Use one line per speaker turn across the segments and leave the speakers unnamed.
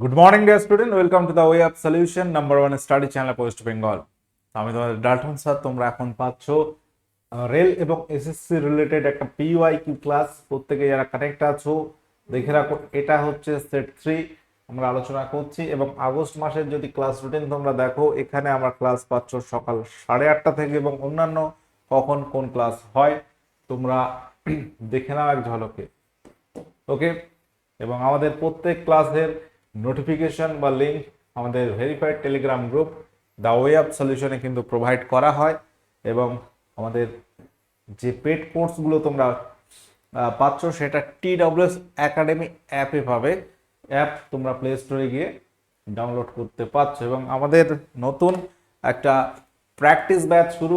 Good morning dear student welcome to the way of solution number one study channel West Bengal আমি তোমাদের Dalton sir তোমরা এখন পাচ্ছ rail এবং SSC related একটা পিওয়াই কিউ ক্লাস প্রত্যেকে যারা কানেক্ট আছো, দেখে রাখো, এটা হচ্ছে সেট থ্রি আমরা আলোচনা করছি এবং আগস্ট মাসের যদি ক্লাস রুটিন তোমরা দেখো, এখানে আমরা ক্লাস পাচ্ছ সকাল সাড়ে আটটা থেকে এবং অন্যান্য কখন কোন ক্লাস হয়, তোমরা দেখে নাও এক ঝলকে। ওকে এবং আমাদের প্রত্যেক ক্লাসের নোটিফিকেশন বা লিঙ্ক আমাদের verified telegram group the way of সলিউশনে কিন্তু প্রোভাইড করা হয় এবং আমাদের যে পেড কোর্সগুলো তোমরা পাচ্ছ সেটা টি ডাব্লিউএস একাডেমি অ্যাপে পাবে। অ্যাপ তোমরা প্লে স্টোরে গিয়ে ডাউনলোড করতে পারছ এবং আমাদের নতুন একটা প্র্যাকটিস ব্যাচ শুরু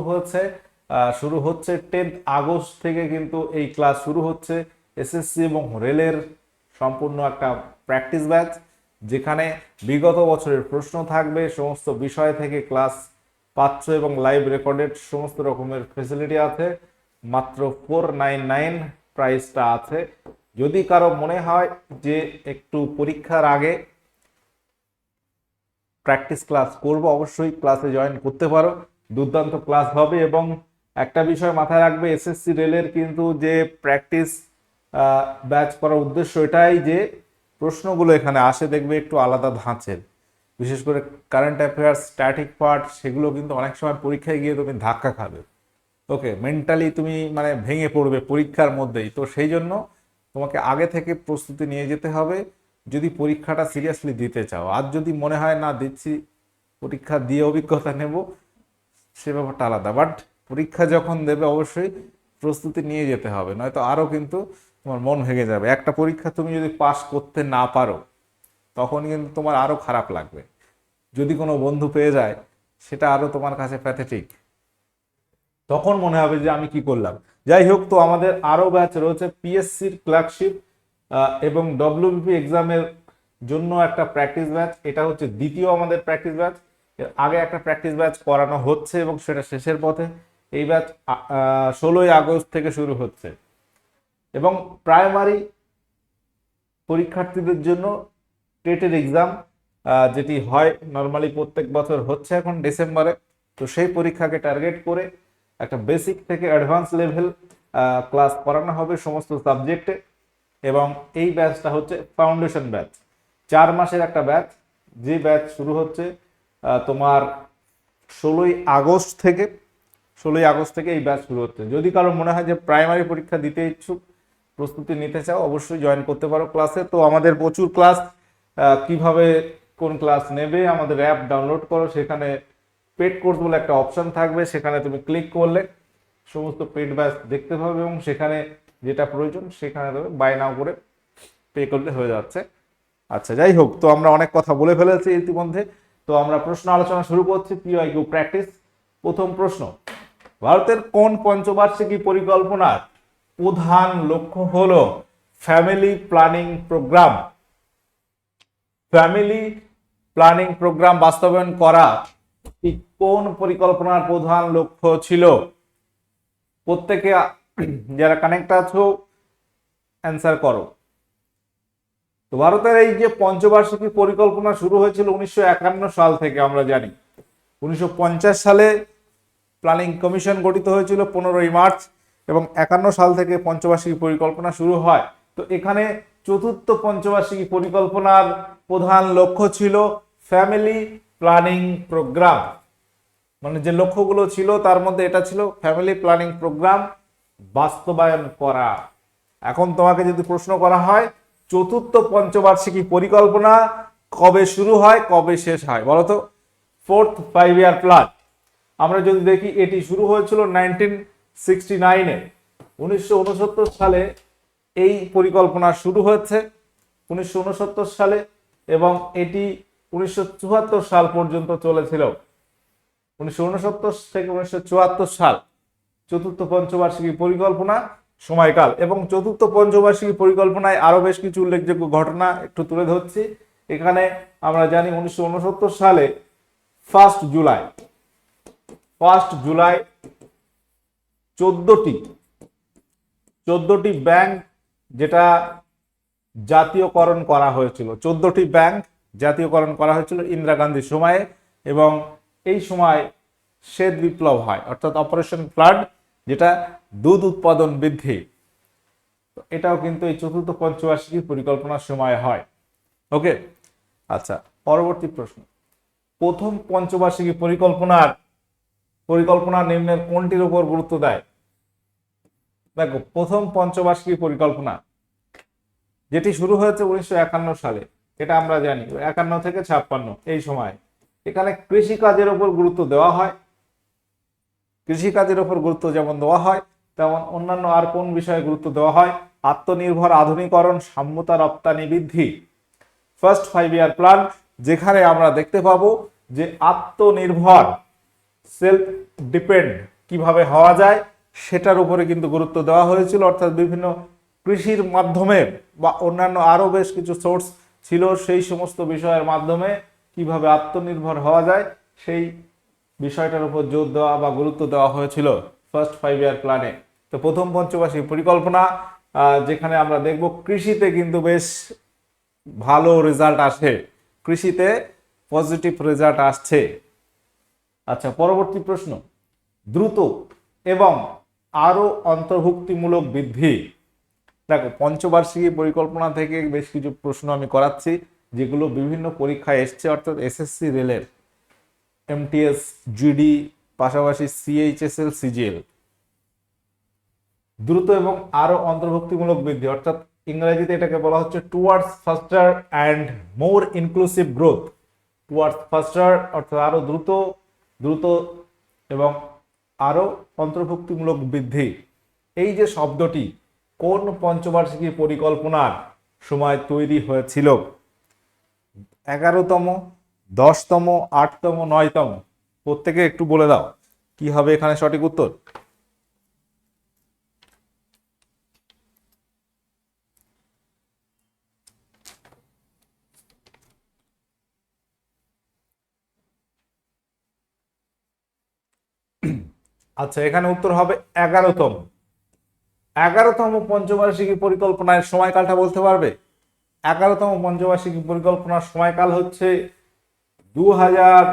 আহ, শুরু হচ্ছে টেন্থ আগস্ট থেকে কিন্তু এই ক্লাস শুরু হচ্ছে। এসএসসি এবং রেলের সম্পূর্ণ একটা প্র্যাকটিস ব্যাচ যেখানে বিগত বছরের প্রশ্ন থাকবে, সমস্ত বিষয় থেকে ক্লাস পাচ্ছ এবং লাইভ রেকর্ডেড সমস্ত রকমের ফেসিলিটি আছে। মাত্র ফোর নাইন নাইন প্রাইসটা আছে। যদি কারও মনে হয় যে একটু পরীক্ষার আগে প্র্যাকটিস ক্লাস করব, অবশ্যই ক্লাসে জয়েন করতে পারো। দুর্দান্ত ক্লাস হবে এবং একটা বিষয় মাথায় রাখবে এসএসসি রেলের কিন্তু যে প্র্যাকটিস ব্যাচ করার উদ্দেশ্য এটাই যে প্রশ্নগুলো এখানে আসে, দেখবে একটু আলাদা ধাঁচের। বিশেষ করে কারেন্ট অ্যাফেয়ার্স স্ট্যাটিক পার্ট সেগুলো কিন্তু অনেক সময় পরীক্ষায় গিয়ে তুমি ধাক্কা খাবে। ওকে মেন্টালি তুমি মানে ভেঙে পড়বে পরীক্ষার মধ্যেই। তো সেই জন্য তোমাকে আগে থেকে প্রস্তুতি নিয়ে যেতে হবে, যদি পরীক্ষাটা সিরিয়াসলি দিতে চাও। আর যদি মনে হয়, না, দিচ্ছি, পরীক্ষা দিয়ে অভিজ্ঞতা নেব, সে ব্যাপারটা আলাদা। বাট পরীক্ষা যখন দেবে, অবশ্যই প্রস্তুতি নিয়ে যেতে হবে। নয়তো আরও কিন্তু তোমার মন ভেঙে যাবে। একটা পরীক্ষা তুমি যদি পাস করতে না পারো, তখন কিন্তু তোমার আরও খারাপ লাগবে। যদি কোনো বন্ধু পেয়ে যায়, সেটা আরও তোমার কাছে প্যাথেটিক তখন মনে হবে যে আমি কি করলাম। যাই হোক, তো আমাদের আরও ব্যাচ রয়েছে পিএসসির ক্লার্কশিপ এবং ডব্লিউবিপি এক্সামের জন্য একটা প্র্যাকটিস ব্যাচ এটা হচ্ছে দ্বিতীয় আমাদের প্র্যাকটিস ব্যাচ এর আগে একটা প্র্যাকটিস ব্যাচ করানো হচ্ছে এবং সেটা শেষের পথে। এই ব্যাচ ষোলোই আগস্ট থেকে শুরু হচ্ছে। এবং প্রাইমারি পরীক্ষার্থীদের জন্য টেটের এক্সাম যেটি হয় নর্মালি প্রত্যেক বছর হচ্ছে এখন ডিসেম্বরে। তো সেই পরীক্ষাকে টার্গেট করে একটা বেসিক থেকে অ্যাডভান্স লেভেল ক্লাস করানো হবে সমস্ত সাবজেক্টে এবং এই ব্যাচটা হচ্ছে ফাউন্ডেশন ব্যাচ চার মাসের একটা ব্যাচ যে ব্যাচ শুরু হচ্ছে তোমার ষোলোই আগস্ট থেকে, ষোলোই আগস্ট থেকে এই ব্যাচ শুরু হচ্ছে। যদি কারও মনে হয় যে প্রাইমারি পরীক্ষা দিতে ইচ্ছুক প্রস্তুতি নিতে চাও, অবশ্যই জয়েন করতে পারো ক্লাসে তো আমাদের প্রচুর ক্লাস কীভাবে কোন ক্লাস নেবে, আমাদের অ্যাপ ডাউনলোড করো। সেখানে পেড কোর্স বলে একটা অপশন থাকবে, সেখানে তুমি ক্লিক করলে সমস্ত পেড ব্যাচ দেখতে পাবে এবং সেখানে যেটা প্রয়োজন সেখানে তুমি বাই নাও করে পে করলে হয়ে যাচ্ছে। আচ্ছা যাই হোক, তো আমরা অনেক কথা বলে ফেলেছি ইতিমধ্যে। তো আমরা প্রশ্ন আলোচনা শুরু করছি পিওআই কিউ প্র্যাকটিস প্রথম প্রশ্ন, ভারতের কোন পঞ্চবার্ষিকী পরিকল্পনার প্রধান লক্ষ্য হল family planning program family planning program বাস্তবায়ন করা কোন পরিকল্পনার প্রধান লক্ষ্য ছিল? প্রত্যেকে যারা কানেক্ট আছো অ্যান্সার করো। তো ভারতের এই যে পঞ্চবার্ষিকী পরিকল্পনা শুরু হয়েছিল উনিশশো একান্ন সাল থেকে আমরা জানি। উনিশশো পঞ্চাশ সালে প্ল্যানিং কমিশন গঠিত হয়েছিল পনেরোই মার্চ। এবং একান্ন সাল থেকে পঞ্চবার্ষিকী পরিকল্পনা শুরু হয়। তো এখানে চতুর্থ পঞ্চবার্ষিকী পরিকল্পনার প্রধান লক্ষ্য ছিল ফ্যামিলি প্ল্যানিং প্রোগ্রাম। মানে যে লক্ষ্যগুলো ছিল, তার মধ্যে এটা ছিল ফ্যামিলি প্ল্যানিং প্রোগ্রাম বাস্তবায়ন করা। এখন তোমাকে যদি প্রশ্ন করা হয়, চতুর্থ পঞ্চবার্ষিকী পরিকল্পনা কবে শুরু হয়, কবে শেষ হয়? বলতো ফোর্থ ফাইভ ইয়ার প্ল্যান আমরা যদি দেখি, এটি শুরু হয়েছিল নাইনটিন সিক্সটি নাইনে উনিশশো উনসত্তর সালে এই পরিকল্পনা শুরু হয়েছে, উনিশশো উনসত্তর সালে, এবং এটি উনিশশো চুয়াত্তর সাল পর্যন্ত চলেছিল। উনিশশো উনসত্তর থেকে উনিশশো চুয়াত্তর সাল, চতুর্থ পঞ্চবার্ষিকী পরিকল্পনা, সময়কাল। এবং চতুর্থ পঞ্চবার্ষিকী পরিকল্পনায় আরও বেশ কিছু উল্লেখযোগ্য ঘটনা একটু তুলে ধরছি। এখানে আমরা জানি উনিশশো উনসত্তর সালে ফার্স্ট জুলাই ফার্স্ট জুলাই চোদ্দটি চোদ্দটি ব্যাংক যেটা জাতীয়করণ করা হয়েছিল। চোদ্দটি ব্যাংক জাতীয়করণ করা হয়েছিল ইন্দিরা গান্ধীর সময়ে এবং এই সময় শ্বেত বিপ্লব হয়, অর্থাৎ অপারেশন ফ্লাড, যেটা দুধ উৎপাদন বৃদ্ধি। এটাও কিন্তু এই চতুর্থ পঞ্চবার্ষিকী পরিকল্পনার সময় হয়। ওকে? আচ্ছা পরবর্তী প্রশ্ন। প্রথম পঞ্চবার্ষিকী পরিকল্পনার, পরিকল্পনা নিম্নের কোনটির উপর গুরুত্ব দেয়? দেখো, প্রথম পঞ্চবার্ষিকী পরিকল্পনা, যেটি শুরু হয়েছে উনিশশো একান্ন সালে এটা আমরা জানি, একান্ন থেকে ছাপ্পান্ন, এই সময়। এখানে কৃষিকাজের উপর গুরুত্ব দেওয়া হয়। কৃষিকাজের উপর গুরুত্ব যেমন দেওয়া হয়, তেমন অন্যান্য আর কোন বিষয়ে গুরুত্ব দেওয়া হয়? আত্মনির্ভর আধুনিকরণ, সাম্যতা, রপ্তানি, বৃদ্ধি। ফার্স্ট ফাইভ ইয়ার প্ল্যান যেখানে আমরা দেখতে পাবো যে আত্মনির্ভর সেলফ ডিপেন্ড কীভাবে হওয়া যায় সেটার উপরে কিন্তু গুরুত্ব দেওয়া হয়েছিল। অর্থাৎ বিভিন্ন কৃষির মাধ্যমে বা অন্যান্য আরও বেশ কিছু সোর্স ছিল, সেই সমস্ত বিষয়ের মাধ্যমে কীভাবে আত্মনির্ভর হওয়া যায়, সেই বিষয়টার উপর জোর দেওয়া বা গুরুত্ব দেওয়া হয়েছিল ফার্স্ট ফাইভ ইয়ার প্ল্যানে তো প্রথম পঞ্চবার্ষিক পরিকল্পনা যেখানে আমরা দেখব কৃষিতে কিন্তু বেশ ভালো রেজাল্ট আসে। কৃষিতে পজিটিভ রেজাল্ট আসছে। আচ্ছা পরবর্তী প্রশ্ন। দ্রুত এবং আরও অন্তর্ভুক্তিমূলক বৃদ্ধি। দেখো, পঞ্চবার্ষিকী পরিকল্পনা থেকে বেশ কিছু প্রশ্ন আমি করাচ্ছি, যেগুলো বিভিন্ন পরীক্ষায় এসছে, অর্থাৎ এসএসসি রেলের এমটিএস, জিডি, পাশাপাশি সিএইচএসএল, সিজিএল। দ্রুত এবং আরও অন্তর্ভুক্তিমূলক বৃদ্ধি, অর্থাৎ ইংরেজিতে এটাকে বলা হচ্ছে towards faster and more inclusive growth towards faster অর্থাৎ আরও দ্রুত দ্রুত এবং আরও অন্তর্ভুক্তিমূলক বৃদ্ধি। এই যে শব্দটি, কোন পঞ্চবার্ষিকী পরিকল্পনার সময় তৈরি হয়েছিল? এগারোতম, দশতম, আটতম, নয়তম, প্রত্যেকে একটু বলে দাও, কি হবে এখানে সঠিক উত্তর? আচ্ছা এখানে উত্তর হবে এগারোতম। এগারোতম পঞ্চবার্ষিকী পরিকল্পনার সময়কালটা বলতে পারবে? এগারোতম পঞ্চবার্ষিকী পরিকল্পনার সময়কাল হচ্ছে দু হাজার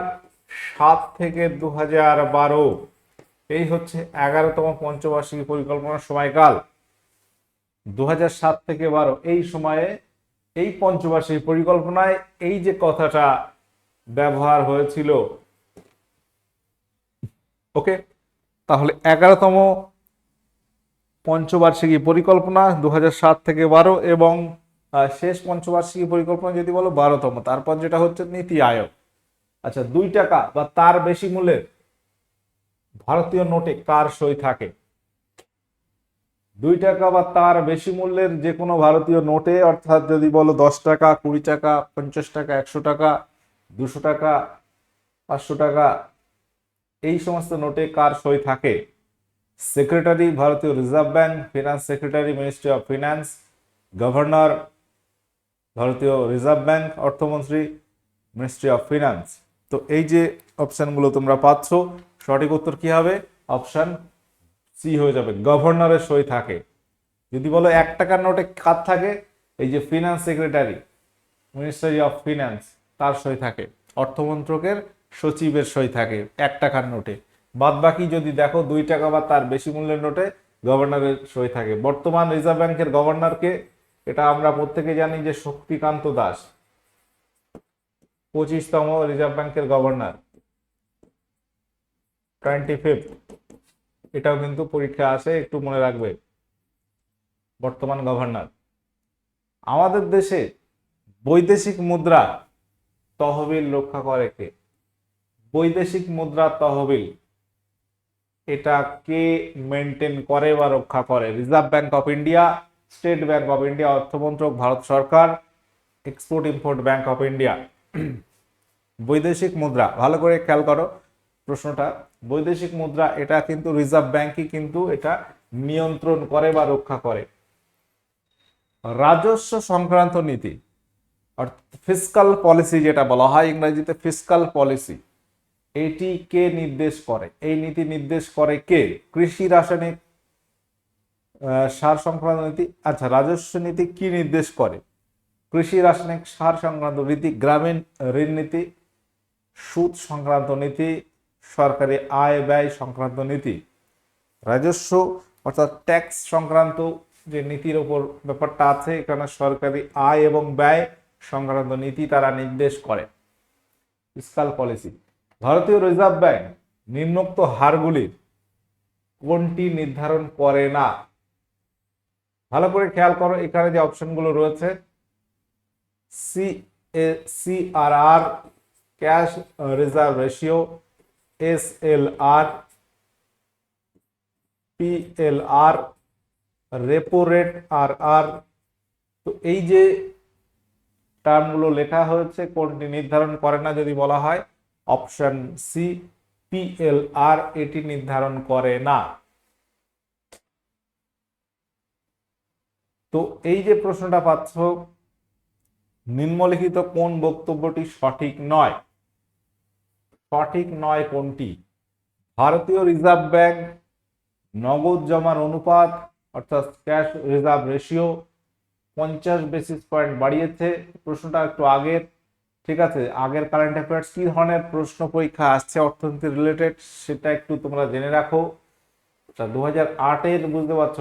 সাত থেকে দু হাজার বারো। এই হচ্ছে এগারোতম পঞ্চবার্ষিকী পরিকল্পনার সময়কাল। দু সাত থেকে বারো, এই সময়ে এই পঞ্চবার্ষিকী পরিকল্পনায় এই যে কথাটা ব্যবহার হয়েছিল। ওকে? তাহলে এগারোতম পঞ্চবার্ষিকী পরিকল্পনা দু সাত থেকে বারো এবং শেষ পঞ্চবার্ষিকী পরিকল্পনা যদি বলো বারোতম, তারপর যেটা হচ্ছে নীতি আয়োগ। আচ্ছা দুই টাকা বা তার বেশি মূল্যের ভারতীয় নোটে কার সই থাকে? দুই টাকা বা তার বেশি মূল্যের যে কোনো ভারতীয় নোটে, অর্থাৎ যদি বলো দশ টাকা, কুড়ি টাকা, পঞ্চাশ টাকা, একশো টাকা, দুশো টাকা, পাঁচশো টাকা এই সমস্ত নোটে কার সই থাকে? সেক্রেটারি ভারতীয় reserve bank finance secretary ministry of finance governor ভারতীয় রিজার্ভ ব্যাংক অর্থমন্ত্রী মিনিস্ট্রি অফ ফিনান্স তো এই যে অপশানগুলো তোমরা পাচ্ছ, সঠিক উত্তর কি হবে? অপশান সি হয়ে যাবে গভর্নরের সই থাকে। যদি বলো এক টাকার নোটে কার থাকে? এই যে finance secretary ministry of finance তার সই থাকে। অর্থমন্ত্রকের সচিবের সই থাকে, এক টাকার নোটে। বাদ বাকি যদি দেখো, দুই টাকা বা তার বেশি মূল্যের নোটে গভর্নরের সই থাকে। বর্তমান রিজার্ভ ব্যাংকের গভর্নরকে এটা আমরা প্রত্যেকে জানি যে শক্তিকান্ত দাস, পঁচিশতম রিজার্ভ ব্যাংকের গভর্নর। টোয়েন্টি ফিফথ এটাও কিন্তু পরীক্ষা আসে, একটু মনে রাখবে। বর্তমান গভর্নর। আমাদের দেশে বৈদেশিক মুদ্রা তহবিল রক্ষা করে কে? বৈদেশিক মুদ্রা তহবিল। এটা কে মেনটেন করে বা রক্ষা করে? Reserve bank of India, state bank of India অর্থমন্ত্রক ভারত সরকার, export import bank of India. বৈদেশিক মুদ্রা, ভালো করে খেয়াল করো প্রশ্নটা। বৈদেশিক মুদ্রা, এটা কিন্তু রিজার্ভ ব্যাংকই কিন্তু এটা নিয়ন্ত্রণ করে বা রক্ষা করে। রাজস্ব সংক্রান্ত নীতি অর্থাৎ ফিসকাল পলিসি যেটা বলা হয় ইংরেজিতে ফিসকাল পলিসি এটি কে নির্দেশ করে? এই নীতি নির্দেশ করে কে? কৃষি রাসায়নিক সার সংক্রান্ত নীতি। আচ্ছা রাজস্ব নীতি কি নির্দেশ করে? কৃষি রাসায়নিক, সার সংক্রান্ত নীতি, গ্রামীণ ঋণ নীতি, সুদ সংক্রান্ত নীতি, সরকারি আয় ব্যয় সংক্রান্ত নীতি। রাজস্ব, অর্থাৎ ট্যাক্স সংক্রান্ত যে নীতির ওপর ব্যাপারটা আছে, এখানে সরকারি আয় এবং ব্যয় সংক্রান্ত নীতি তারা নির্দেশ করে। ফিসকাল পলিসি ভারতীয় রিজার্ভ ব্যাংক নিম্নোক্ত হারগুলির কোনটি নির্ধারণ করে না? ভালো করে খেয়াল করো, এখানে যে অপশনগুলো রয়েছে C CRR cash reserve ratio S L R PLR repo rate আর আর তো এই যে টার্মগুলো লেখা হয়েছে, কোনটি নির্ধারণ করে না যদি বলা হয় অপশন সি পিএলআর এটি নির্ধারণ করে না। তো এই যে প্রশ্নটা পাচ্ছ, নিম্নলিখিত কোন বক্তব্যটি সঠিক নয়? সঠিক নয় কোনটি? ভারতীয় রিজার্ভ ব্যাংক নগদ জমার অনুপাত, অর্থাৎ ক্যাশ রিজার্ভ রেশিও, পঞ্চাশ বেসিস পয়েন্ট বাড়িয়েছে। প্রশ্নটা একটু আগের। ঠিক আছে, আগের কারেন্ট অ্যাফেয়ার্স কি ধরনের প্রশ্ন পরীক্ষা আসছে অর্থনীতি রিলেটেড সেটা একটু তোমরা জেনে রাখো। তা দু হাজার আটের বুঝতে পারছ,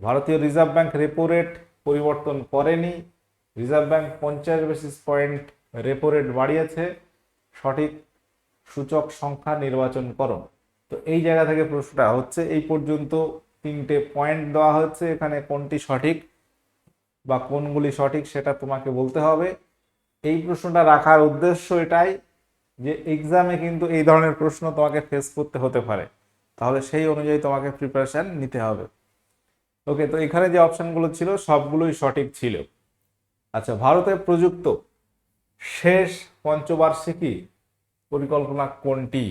ভারতীয় রিজার্ভ ব্যাংক রেপো রেট পরিবর্তন করেনি। রিজার্ভ ব্যাংক পঞ্চাশ বেসিস পয়েন্ট রেপো রেট বাড়িয়েছে। সঠিক সূচক সংখ্যা নির্বাচন করো। তো এই জায়গা থেকে প্রশ্নটা হচ্ছে, এই পর্যন্ত তিনটে পয়েন্ট দেওয়া হচ্ছে এখানে কোনটি সঠিক বা কোনগুলি সঠিক সেটা তোমাকে বলতে হবে। এই প্রশ্নটা রাখার উদ্দেশ্য এটাই যে এক্সামে কিন্তু এই ধরনের প্রশ্ন তোমাকে ফেস করতে হতে পারে। তাহলে সেই অনুযায়ী তোমাকে প্রিপারেশান নিতে হবে। ওকে তো এখানে যে অপশানগুলো ছিল, সবগুলোই সঠিক ছিল। আচ্ছা ভারতে প্রযুক্ত শেষ পঞ্চবার্ষিকী পরিকল্পনা কোনটি?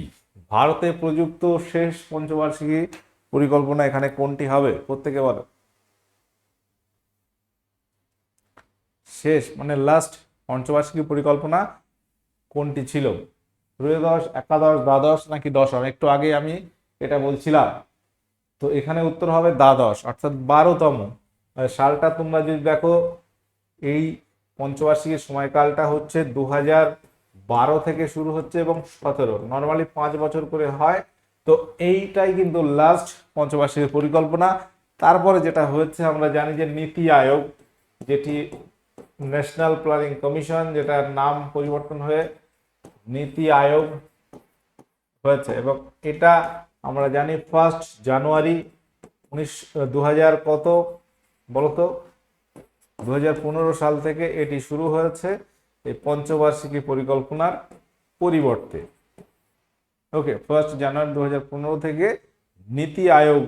ভারতে প্রযুক্ত শেষ পঞ্চবার্ষিকী পরিকল্পনা এখানে কোনটি হবে? প্রত্যেকে বলো। শেষ মানে লাস্ট পঞ্চবার্ষিকী পরিকল্পনা কোনটি ছিল? ত্রয়োদশ, একাদশ, দ্বাদশ নাকি দশম? একটু আগে আমি এটা বলছিলাম। তো এখানে উত্তর হবে দ্বাদশ, অর্থাৎ বারোতম। সালটা তোমরা যদি দেখো, এই পঞ্চবার্ষিকীর সময়কালটা হচ্ছে দু বারো থেকে শুরু হচ্ছে এবং সতেরো। নর্মালি পাঁচ বছর করে হয়। তো এইটাই কিন্তু লাস্ট পঞ্চবার্ষিকী পরিকল্পনা। তারপরে যেটা হচ্ছে, আমরা জানি যে নীতি আয়োগ, যেটি ন্যাশনাল প্ল্যানিং কমিশন যেটার নাম পরিবর্তন হয়ে নীতি আয়োগ হয়েছে এবং এটা আমরা জানি ফার্স্ট জানুয়ারি উনিশ দু কত? বলতো দু হাজার পনেরো সাল থেকে এটি শুরু হয়েছে এই পঞ্চবার্ষিকী পরিকল্পনার পরিবর্তে। ওকে ফার্স্ট জানুয়ারি দু হাজার পনেরো থেকে নীতি আয়োগ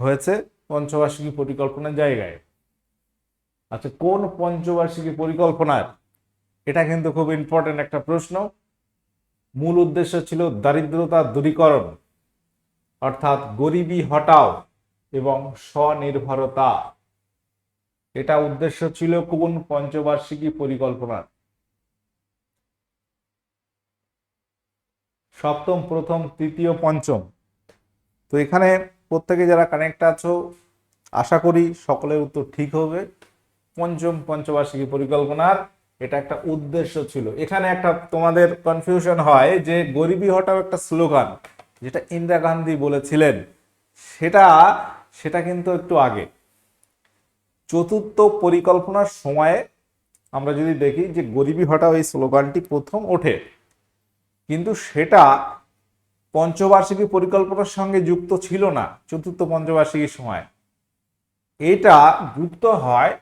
হয়েছে পঞ্চবার্ষিকী পরিকল্পনার জায়গায়। আচ্ছা কোন পঞ্চবার্ষিকী পরিকল্পনার এটা কিন্তু খুব ইম্পর্টেন্ট একটা প্রশ্ন। মূল উদ্দেশ্য ছিল দারিদ্রতা দূরীকরণ, অর্থাৎ গরিবি হটাও এবং স্বনির্ভরতা। এটা উদ্দেশ্য ছিল কোন পঞ্চবার্ষিকী পরিকল্পনার? সপ্তম, প্রথম, তৃতীয়, পঞ্চম। তো এখানে প্রত্যেকে যারা কানেক্ট আছো, আশা করি সকলের উত্তর ঠিক হবে। পঞ্চম পঞ্চবার্ষিকী পরিকল্পনার এটা একটা উদ্দেশ্য ছিল। এখানে একটা তোমাদের কনফিউশন হয় যে গরিবী হটাও একটা স্লোগান, যেটা ইন্দিরা গান্ধী বলেছিলেন। সেটা সেটা কিন্তু একটু আগে। চতুর্থ পরিকল্পনার সময়ে আমরা যদি দেখি যে গরিবী হটাও এই স্লোগানটি প্রথম ওঠে। কিন্তু সেটা পঞ্চবার্ষিকী পরিকল্পনার সঙ্গে যুক্ত ছিল না চতুর্থ পঞ্চবার্ষিকীর সময়। এটা যুক্ত হয়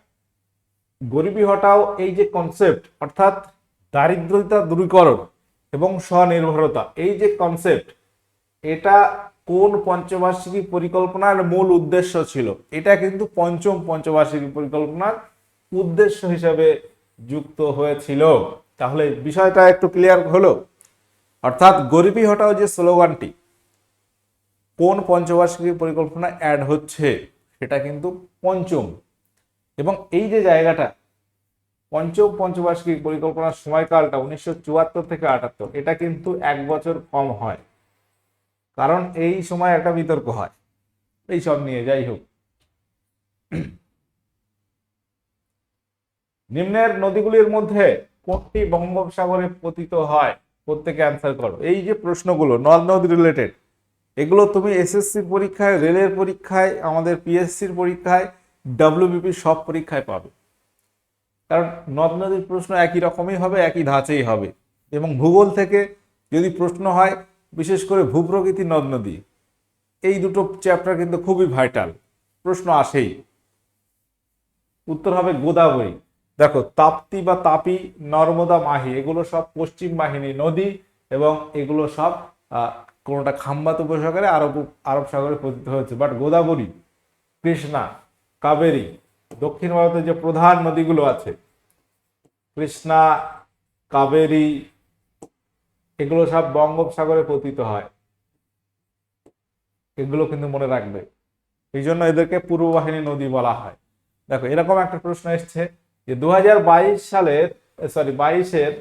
গরিবী হটাও এই যে কনসেপ্ট অর্থাৎ দারিদ্রতা দূরীকরণ এবং স্বনির্ভরতা, এই যে কনসেপ্ট এটা কোন পঞ্চবার্ষিকী পরিকল্পনার মূল উদ্দেশ্য ছিল? এটা কিন্তু পঞ্চম পঞ্চবার্ষিকী পরিকল্পনার উদ্দেশ্য হিসাবে যুক্ত হয়েছিল। তাহলে বিষয়টা একটু ক্লিয়ার হলো? অর্থাৎ গরিবী হটাও যে স্লোগানটি, কোন পঞ্চবার্ষিকী পরিকল্পনা অ্যাড হচ্ছে, সেটা কিন্তু পঞ্চম এবং এই যে জায়গাটা, পঞ্চম পঞ্চবার্ষিকী পরিকল্পনার সময়কালটা উনিশশো চুয়াত্তর থেকে আটাত্তর, এটা কিন্তু এক বছর কম হয়। কারণ এই সময় একটা বিতর্ক হয়। এই সব নিয়ে, যাই হোক। নিম্নের নদীগুলির মধ্যে কোনটি বঙ্গোপসাগরে পতিত হয়? প্রত্যেকে অ্যান্সার করো। এই যে প্রশ্নগুলো, নদ নদী রিলেটেড এগুলো তুমি এসএসসি পরীক্ষায়, রেলের পরীক্ষায়, আমাদের পিএসসির পরীক্ষায় ডাব্লিউবিপি সব পরীক্ষায় পাবে। কারণ নদ নদীর প্রশ্ন একই রকমই হবে, একই ধাঁচেই হবে। এবং ভূগোল থেকে যদি প্রশ্ন হয়, বিশেষ করে ভূপ্রকৃতি নদ নদী, এই দুটো চ্যাপ্টার কিন্তু খুবই ভাইটাল প্রশ্ন আসেই। উত্তর হবে গোদাবরী। দেখো, তাপ্তি বা তাপি, নর্মদা, মাহি, এগুলো সব পশ্চিম বাহিনী নদী এবং এগুলো সব কোনোটা খাম্বাত উপসাগরে, আরব আরব সাগরে পতিত হয়েছে। বাট গোদাবরী, কৃষ্ণা কাবেরী, দক্ষিণ ভারতের যে প্রধান নদীগুলো আছে, কৃষ্ণা, কাবেরী, এগুলো সব বঙ্গোপসাগরে পতিত হয়। এগুলো কিন্তু মনে রাখবে। এই জন্য এদেরকে পূর্ব বাহিনী নদী বলা হয়। দেখো, এরকম একটা প্রশ্ন এসছে যে দু হাজার বাইশ সালের সরি, বাইশের,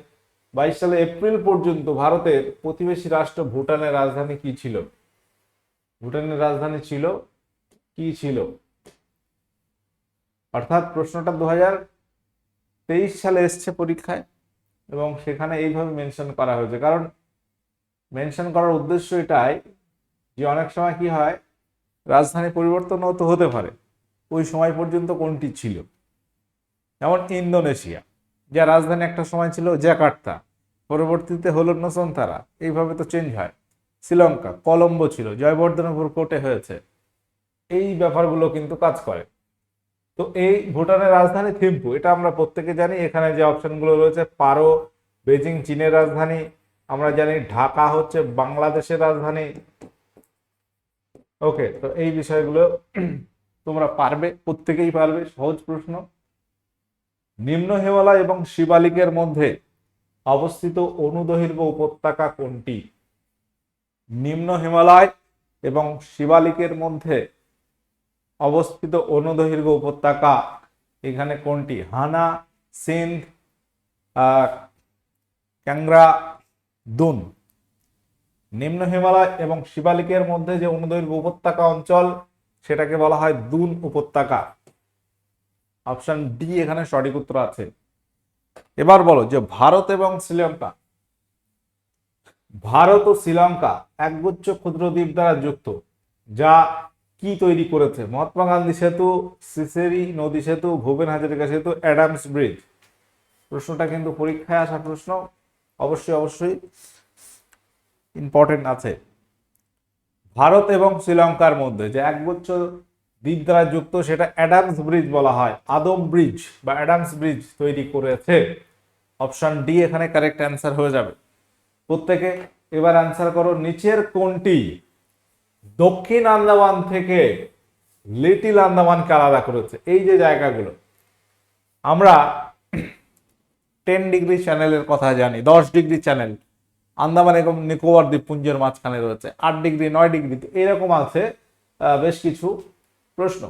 বাইশ সালে এপ্রিল পর্যন্ত ভারতের প্রতিবেশী রাষ্ট্র ভুটানের রাজধানী কি ছিল? ভুটানের রাজধানী ছিল, কি ছিল? অর্থাৎ প্রশ্নটা দু তেইশ সালে এসছে পরীক্ষায় এবং সেখানে এইভাবে মেনশন করা হয়েছে। কারণ মেনশন করার উদ্দেশ্য এটাই যে অনেক সময় কি হয়, রাজধানী পরিবর্তনও তো হতে পারে। ওই সময় পর্যন্ত কোনটি ছিল? যেমন ইন্দোনেশিয়া, যা রাজধানী একটা সময় ছিল জাকার্তা, পরবর্তীতে হলো নসন্তারা, এইভাবে তো চেঞ্জ হয়। শ্রীলঙ্কা, কলম্বো ছিল, জয়বর্ধনপুর কোর্টে হয়েছে। এই ব্যাপারগুলো কিন্তু কাজ করে। তো এই ভুটানের রাজধানী থিম্পু, এটা আমরা প্রত্যেকে জানি, এখানে যে অপশনগুলো রয়েছে, পারো বেজিং চীনের রাজধানী, আমরা জানি ঢাকা হচ্ছে বাংলাদেশের রাজধানী। ওকে তো এই বিষয়গুলো তোমরা পারবে, প্রত্যেকেই পারবে, সহজ প্রশ্ন। নিম্ন হিমালয় এবং শিবালিকের মধ্যে অবস্থিত অনুদৈর্ঘ্য উপত্যকা কোনটি? নিম্ন হিমালয় এবং শিবালিকের মধ্যে অবস্থিত অনুদৈর্ঘ্য উপত্যকা এখানে কোনটি? হানা, সিন্ধ ক্যাংরা দুন নিম্ন হিমালয় এবং শিবালিকের মধ্যে যে অনুদৈর্ঘ্য উপত্যকা অঞ্চল, সেটাকে বলা হয় দুন উপত্যকা। অপশন ডি, এখানে সঠিক উত্তর আছে। এবার বলো যে ভারত এবং শ্রীলঙ্কা। ভারত ও শ্রীলঙ্কা একগুচ্ছ ক্ষুদ্র দ্বীপ দ্বারা যুক্ত, যা কি তৈরি করেছে? মহাত্মা গান্ধী সেতু, সিসেরি নদী সেতু ভূপেন হাজারিকা সেতু, অ্যাডামস ব্রিজ। প্রশ্নটা কিন্তু পরীক্ষায় আসা প্রশ্ন। অবশ্যই অবশ্যই ইম্পর্টেন্ট আছে। ভারত এবং শ্রীলঙ্কার মধ্যে যে একগুচ্ছ দ্বীপ দ্বারা যুক্ত, সেটা অ্যাডামস ব্রিজ বলা হয়। আদম ব্রিজ বা অ্যাডামস ব্রিজ তৈরি করেছে। অপশন ডি, এখানে কারেক্ট অ্যান্সার হয়ে যাবে। প্রত্যেকে এবার অ্যান্সার করো, নিচের কোনটি দক্ষিণ আন্দামান থেকে লিটিল আন্দামানকে আলাদা করেছে। এই যে জায়গাগুলো, আমরা টেন ডিগ্রি চ্যানেলের কথা জানি, দশ ডিগ্রি চ্যানেল, আন্দামান এবং নিকোবর দ্বীপপুঞ্জের মাঝখানে রয়েছে, আট ডিগ্রি, নয় ডিগ্রি এরকম আছে বেশ কিছু প্রশ্ন।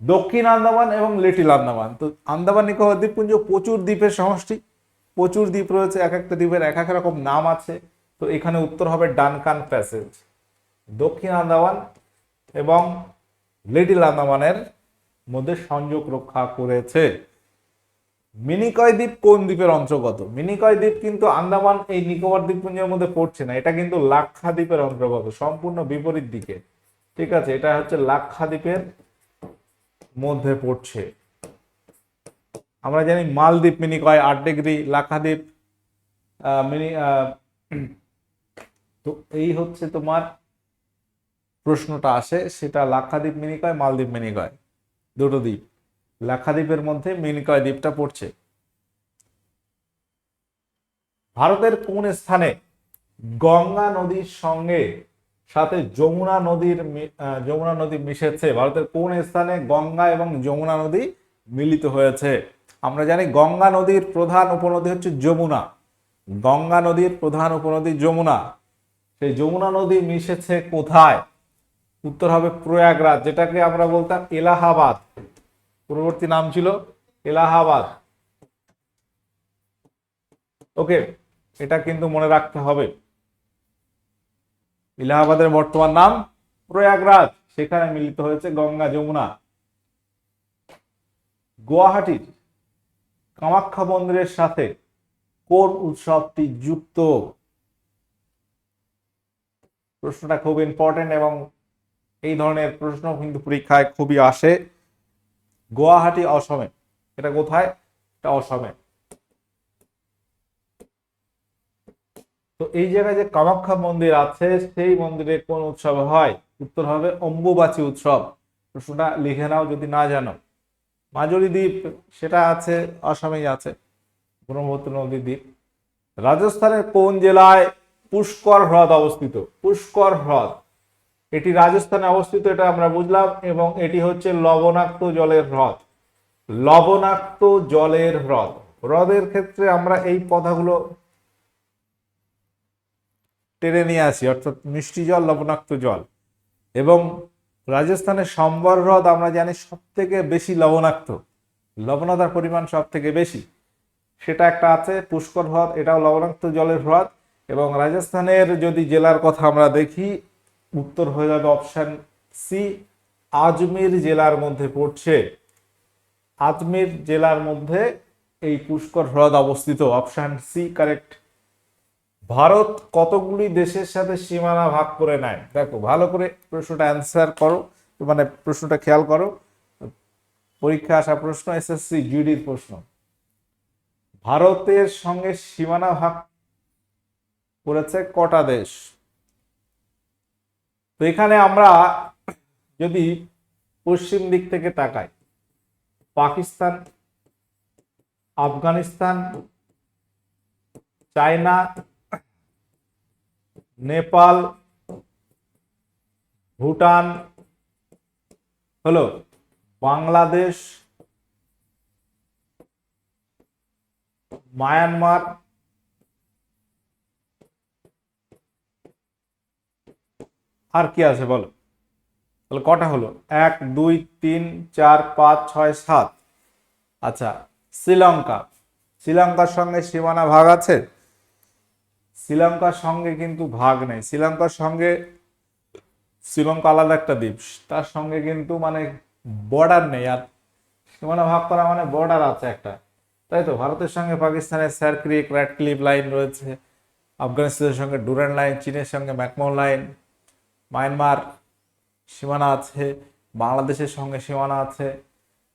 দক্ষিণ আন্দামান এবং লিটিল আন্দামান, তো আন্দামান নিকোবর দ্বীপপুঞ্জ প্রচুর দ্বীপের সমষ্টি, প্রচুর দ্বীপ রয়েছে, এক একটা দ্বীপের এক এক রকম নাম আছে, তো এখানে উত্তর হবে ডানকান প্যাসেজ। দক্ষিণ আন্দামান এবং লিটিল আন্দামানের মধ্যে সংযোগ রক্ষা করেছে। মিনিকয় দ্বীপ কোন দ্বীপের অন্তর্গত? মিনিকয় দ্বীপ কিন্তু আন্দামান এই নিকোবর দ্বীপপুঞ্জের মধ্যে পড়ছে না, এটা কিন্তু লাক্ষা দ্বীপের অন্তর্গত, সম্পূর্ণ বিপরীত দিকে। ঠিক আছে, এটা হচ্ছে লাক্ষা দ্বীপের মধ্যে পড়ছে। আমরা জানি মালদ্বীপ, মিনিকয়, আট ডিগ্রি লাক্ষাদ্বীপ মিনি তো এই হচ্ছে তোমার প্রশ্নটা আসে, সেটা লাক্ষাদ্বীপ মিনিকয়, মালদ্বীপ মিনিকয়। দুটো দ্বীপ। লাক্ষাদ্বীপের মধ্যে মিনিকয় দ্বীপটা পড়ছে। ভারতের কোন স্থানে গঙ্গা নদীর সঙ্গে সাথে যমুনা নদীর যমুনা নদী মিশেছে? ভারতের কোন স্থানে গঙ্গা এবং যমুনা নদী মিলিত হয়েছে? আমরা জানি গঙ্গা নদীর প্রধান উপনদী হচ্ছে যমুনা। গঙ্গা নদীর প্রধান উপনদী যমুনা। সেই যমুনা নদী মিশেছে কোথায়? উত্তর হবে প্রয়াগরাজ, যেটাকে আমরা বলতাম এলাহাবাদ। পূর্ববর্তী নাম ছিল এলাহাবাদ। ওকে, এটা কিন্তু মনে রাখতে হবে। এলাহাবাদের বর্তমান নাম প্রয়াগরাজ, সেখানে মিলিত হয়েছে গঙ্গা যমুনা। গুয়াহাটির কামাখ্যা মন্দিরের সাথে কোন উৎসবটি যুক্ত? প্রশ্নটা খুব ইম্পর্টেন্ট এবং এই ধরনের প্রশ্ন কিন্তু পরীক্ষায় খুবই আসে। গুয়াহাটি, অসমে। এটা কোথায়? এটা অসমে। তো এই জায়গায় যে কামাখ্যা মন্দির আছে, সেই মন্দিরে কোন উৎসব হয়? উত্তর হবে অম্বুবাচী উৎসব। প্রশ্নটা লিখে নাও, যদি না জানো। মাজুলি দ্বীপ, সেটা আছে আসামেই আছে, ব্রহ্মপুত্র নদী দ্বীপ। রাজস্থানের কোন জেলায় পুষ্কর হ্রদ অবস্থিত? পুষ্কর হ্রদ। এটি রাজস্থানে অবস্থিত, এটা আমরা বুঝলাম, এবং এটি হচ্ছে লবণাক্ত জলের হ্রদ। লবণাক্ত জলের হ্রদ। হ্রদের ক্ষেত্রে আমরা এই কথাগুলো টেনে নিয়ে আসি, অর্থাৎ মিষ্টি জল, লবণাক্ত জল। এবং রাজস্থানের সম্বর হ্রদ আমরা জানি সব থেকে বেশি লবণাক্ত। লবণতার পরিমাণ সব থেকে বেশি। সেটা একটা আছে, পুষ্কর হ্রদ, এটাও লবণাক্ত জলের হ্রদ। এবং রাজস্থানের যদি জেলার কথা আমরা দেখি উত্তর হয়ে যাবে অপশন সি আজমির জেলার মধ্যে পড়ছে। আজমির জেলার মধ্যে এই পুষ্কর হ্রদ অবস্থিত। অপশন সি কারেক্ট ভারত কতগুলি দেশের সাথে সীমানা ভাগ করে নেয়? দেখো, ভালো করে প্রশ্নটা অ্যান্সার করো মানে প্রশ্নটা খেয়াল করো। পরীক্ষা আসা প্রশ্ন এসএসসি জিডির প্রশ্ন। ভারতের সঙ্গে সীমানা ভাগ করেছে কটা দেশ? এখানে আমরা যদি পশ্চিম দিক থেকে তাকাই, পাকিস্তান, আফগানিস্তান, চায়না, নেপাল, ভুটান, হলো বাংলাদেশ, মায়ানমার আর কি আছে বলো? তাহলে কটা হলো? এক, দুই, তিন, চার, পাঁচ, ছয়, সাত। আচ্ছা শ্রীলঙ্কা। শ্রীলঙ্কার সঙ্গে সীমানা ভাগ আছে? শ্রীলঙ্কার সঙ্গে কিন্তু ভাগ নেই। শ্রীলঙ্কার সঙ্গে শ্রীলঙ্কা আলাদা একটা দ্বীপ। তার সঙ্গে কিন্তু মানে বর্ডার নেই। আর সীমানা ভাগ করা মানে বর্ডার আছে একটা। তাই তো? ভারতের সঙ্গে পাকিস্তানের Sir Creek Radcliffe line রয়েছে। আফগানিস্তানের সঙ্গে ডুরান লাইন চীনের সঙ্গে ম্যাকমোন লাইন মায়ানমার সীমানা আছে, বাংলাদেশের সঙ্গে সীমানা আছে।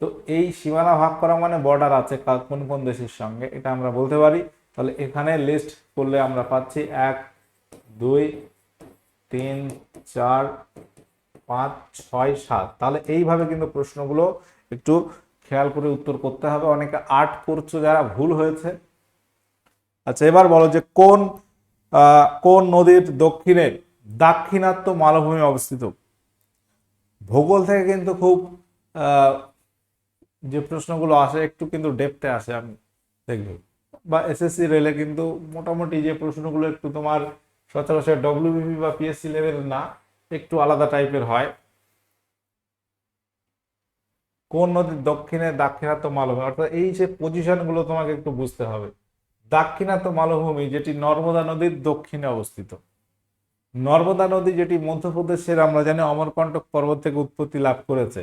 তো এই সীমানা ভাগ করা মানে বর্ডার আছে কোন কোন দেশের সঙ্গে, এটা আমরা বলতে পারি। তাহলে এখানে লিস্ট করলে আমরা পাচ্ছি এক, দুই, তিন, চার, পাঁচ, ছয়, সাত। তাহলে এইভাবে কিন্তু প্রশ্নগুলো একটু খেয়াল করে উত্তর করতে হবে। অনেকে আট করছ যারা, ভুল হয়েছে। আচ্ছা এবার বলো যে কোন কোন নদীর দক্ষিণে দাক্ষিণাত্য মালভূমি অবস্থিত। ভূগোল থেকে কিন্তু খুব যে প্রশ্নগুলো আসে, একটু কিন্তু ডেপথে আসে আমি দেখবে। বা এসএসসি রেলে কিন্তু মোটামুটি যে প্রশ্নগুলো একটু তোমার সচরাচর ডব্লিউবিপি বা পিএসসি লেভেল না, একটু আলাদা টাইপের হয়। কোন নদীর দক্ষিণে দাক্ষিণাত্য মালভূমি? অর্থাৎ এই যে পজিশনগুলো তোমাকে একটু বুঝতে হবে। দাক্ষিণাত্য মালভূমি, যেটি নর্মদা নদীর দক্ষিণে অবস্থিত। নর্মদা নদী যেটি মধ্যপ্রদেশের, আমরা জানি অমরকণ্টক পর্বত থেকে উৎপত্তি লাভ করেছে।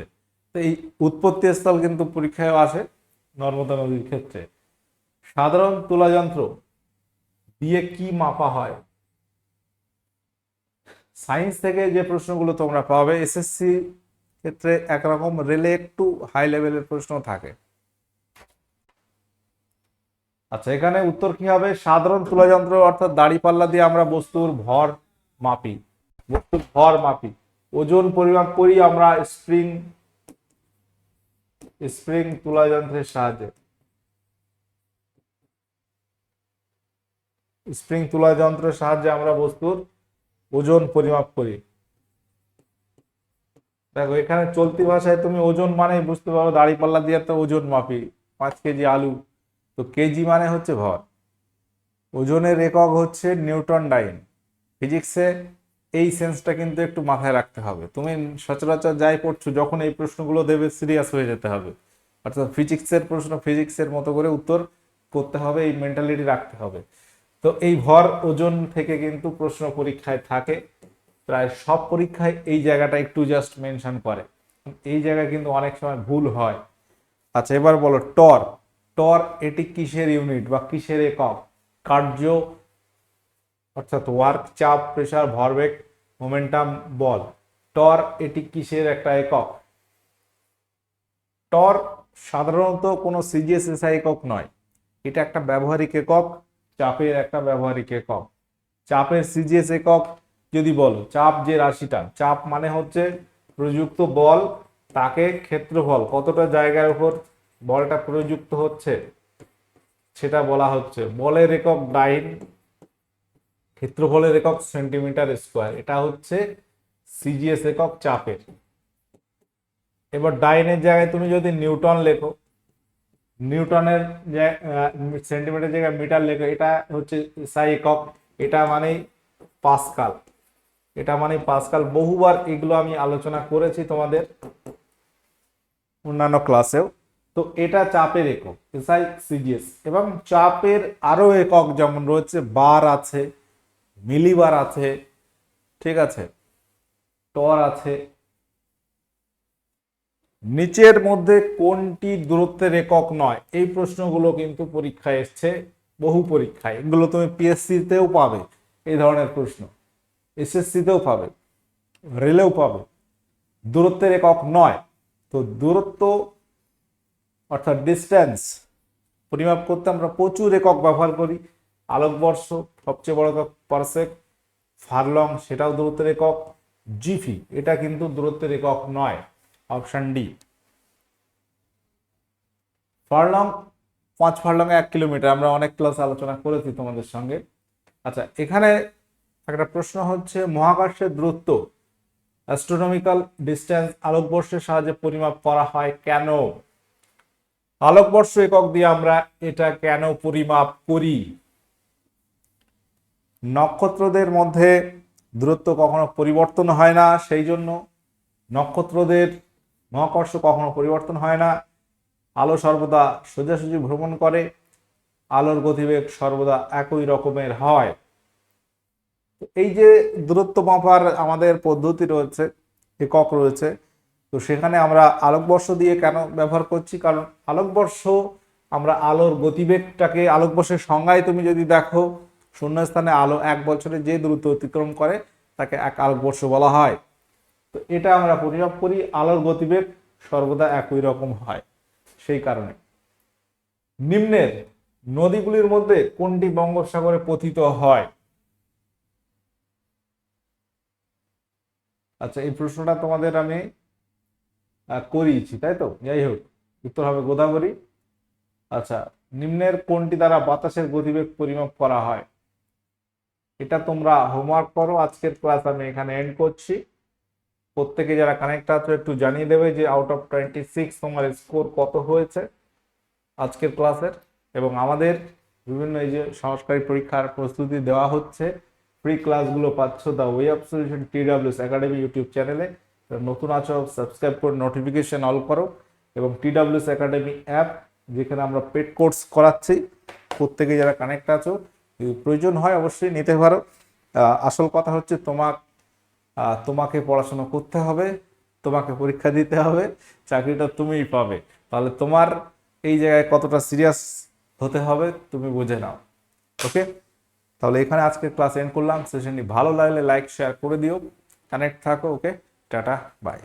তো এই উৎপত্তি স্থল কিন্তু পরীক্ষায় আসে নর্মদা নদীর ক্ষেত্রে। সাধারণ তুলা যন্ত্র দিয়ে কি মাপা হয়? সায়েন্স থেকে যে প্রশ্নগুলো তোমরা পাবে, এসএসসি ক্ষেত্রে একরকম রেলে একটু হাই লেভেলের প্রশ্ন থাকে। আচ্ছা এখানে উত্তর কি হবে? সাধারণ তুলা যন্ত্র অর্থাৎ দাড়ি পাল্লা দিয়ে আমরা বস্তুর ভর মাপি বস্তুর ভর মাপি। ওজন, পরিমাপ করি আমরা স্প্রিং স্প্রিং তুলা যন্ত্রের সাহায্যে। স্প্রিং তুলা যন্ত্রের সাহায্যে আমরা বস্তুর ওজন, পরিমাপ করি। দেখো, এখানে চলতি ভাষায় তুমি ওজন মানে বুঝতে পারো, দাড়ি পাল্লা দিয়ে তো ওজন মাপি, পাঁচ কেজি আলু। তো কেজি মানে হচ্ছে ভর। ওজনের একক হচ্ছে নিউটন ডাইন। ফিজিক্সে এই সেন্সটা কিন্তু একটু মাথায় রাখতে হবে। তুমি সচরাচর যাই পড়ছো, যখন এই প্রশ্নগুলো দেবে সিরিয়াস হয়ে যেতে হবে। অর্থাৎ ফিজিক্সের প্রশ্ন ফিজিক্সের মতো করে উত্তর করতে হবে, এই মেন্টালিটি রাখতে হবে। তো এই ভর ওজন থেকে কিন্তু প্রশ্ন পরীক্ষায় থাকে। প্রায় সব পরীক্ষায় এই জায়গাটা একটু জাস্ট মেনশন করে। এই জায়গায় কিন্তু অনেক সময় ভুল হয়। আচ্ছা এবার বলো, টর। টর এটি কিসের ইউনিট বা কিসের একক? কার্য অর্থাৎ ওয়ার্ক চাপ প্রেসার ভরবেগ মোমেন্টাম বল টর এটি কিসের একটা একক? টর সাধারণত কোনো সিজিএসএসআই একক নয়। এটা একটা ব্যবহারিক একক, চাপের একটা ব্যবহারিক একক। চাপের সিজিএস একক যদি বলো, চাপ যে রাশিটা, চাপ মানে হচ্ছে প্রযুক্ত বল, তাকে ক্ষেত্রফল, কতটা জায়গার উপর বলটা প্রযুক্ত হচ্ছে, সেটা বলা হচ্ছে। বলের একক ডাইন ক্ষেত্রফলের একক সেন্টিমিটার স্কোয়ার, এটা হচ্ছে সিজিএস একক চাপের। এবার ডাইনের জায়গায় তুমি যদি নিউটন লেখো, নিউটনের সেন্টিমিটার জায়গায় মিটার লেখো, এটা হচ্ছে সাই একক, এটা মানেই পাসকাল। এটা মানে পাসকাল। বহুবার এগুলো আমি আলোচনা করেছি তোমাদের অন্যান্য ক্লাসেও। তো এটা চাপের একক, এসআই সিজিএস। এবং চাপের আরও একক যেমন রয়েছে, বার আছে। মিলিবার আছে, ঠিক আছে? টর আছে। নিচের মধ্যে কোনটি দূরত্বের একক নয়? এই প্রশ্নগুলো কিন্তু পরীক্ষায় এসছে, বহু পরীক্ষায়। এগুলো তুমি পিএসসি তেও পাবে, এই ধরনের প্রশ্ন। এসএসসি তেও পাবে, রেলেও পাবে। দূরত্বের একক নয়। তো দূরত্ব, অর্থাৎ ডিস্টেন্স পরিমাপ করতে আমরা প্রচুর একক ব্যবহার করি। আলোকবর্ষ সবচেয়ে বড় পারসেক ফারলং, সেটাও দূরত্বের একক। জিফি, এটা কিন্তু দূরত্বের একক নয়। Option D. ফারলং, পাঁচ ফারলং এক কিলোমিটার। আমরা অনেক ক্লাস আলোচনা করেছি তোমাদের সঙ্গে। আচ্ছা এখানে একটা প্রশ্ন হচ্ছে, মহাকাশের দূরত্ব অ্যাস্ট্রোনমিক্যাল ডিস্টেন্স আলোকবর্ষের সাহায্যে পরিমাপ করা হয় কেন? আলোকবর্ষ একক দিয়ে আমরা এটা কেন পরিমাপ করি? নক্ষত্রদের মধ্যে দূরত্ব কখনো পরিবর্তন হয় না, সেই জন্য নক্ষত্রদের মহাকর্ষ কখনো পরিবর্তন হয় না। আলো সর্বদা সোজাসুজি ভ্রমণ করে, আলোর গতিবেগ সর্বদা একই রকমের হয়। এই যে দূরত্ব মাপার আমাদের পদ্ধতি রয়েছে, একক রয়েছে, তো সেখানে আমরা আলোকবর্ষ দিয়ে কেন ব্যবহার করছি? কারণ আলোকবর্ষ, আমরা আলোর গতিবেগটাকে, আলোকবর্ষের সংজ্ঞায় তুমি যদি দেখো শূন্যস্থানে আলো এক বছরে যে দূরত্ব অতিক্রম করে, তাকে এক আলোকবর্ষ বলা হয়। তো এটা আমরা পরিমাপ করি, আলোর গতিবেগ সর্বদা একই রকম হয়, সেই কারণে। নিম্নের নদীগুলির মধ্যে কোনটি বঙ্গোপসাগরে পতিত হয়? আচ্ছা এই প্রশ্নটা তোমাদের আমি করিয়েছি, তাই তো? যাই হোক, উত্তর হবে গোদাবরী। আচ্ছা নিম্নের কোনটি দ্বারা বাতাসের গতিবেগ পরিমাপ করা হয়? এটা তোমরা হোমওয়ার্ক করো। আজকের ক্লাস আমি এখানে এন্ড করছি। প্রত্যেকে যারা কানেক্ট আছো, একটু জানিয়ে দেবে যে আউট অফ টোয়েন্টি সিক্স তোমার স্কোর কত হয়েছে আজকের ক্লাসের এবং আমাদের বিভিন্ন এই যে সংস্কারী পরীক্ষার প্রস্তুতি দেওয়া হচ্ছে। ফ্রি ক্লাসগুলো পাচ্ছ the way of solution TWS academy YouTube চ্যানেলে নতুন আছো সাবস্ক্রাইব করে নোটিফিকেশন অল করো। এবং টিডাব্লিউএস একাডেমি অ্যাপ যেখানে আমরা পেড কোর্স করাচ্ছি। প্রত্যেকে যারা কানেক্ট আছো প্রয়োজন হয় অবশ্যই নিতে পারো। আসল কথা হচ্ছে তোমার তোমাকে পড়াশোনা করতে হবে, তোমাকে পরীক্ষা দিতে হবে, চাকরিটা তুমিই পাবে। তাহলে তোমার এই জায়গায় কতটা সিরিয়াস হতে হবে তুমি বুঝে নাও। ওকে তাহলে এখানে আজকে ক্লাস এন্ড করলাম। সেশনটি ভালো লাগলে লাইক শেয়ার করে দিও। কানেক্ট থাকো ওকে টাটা বাই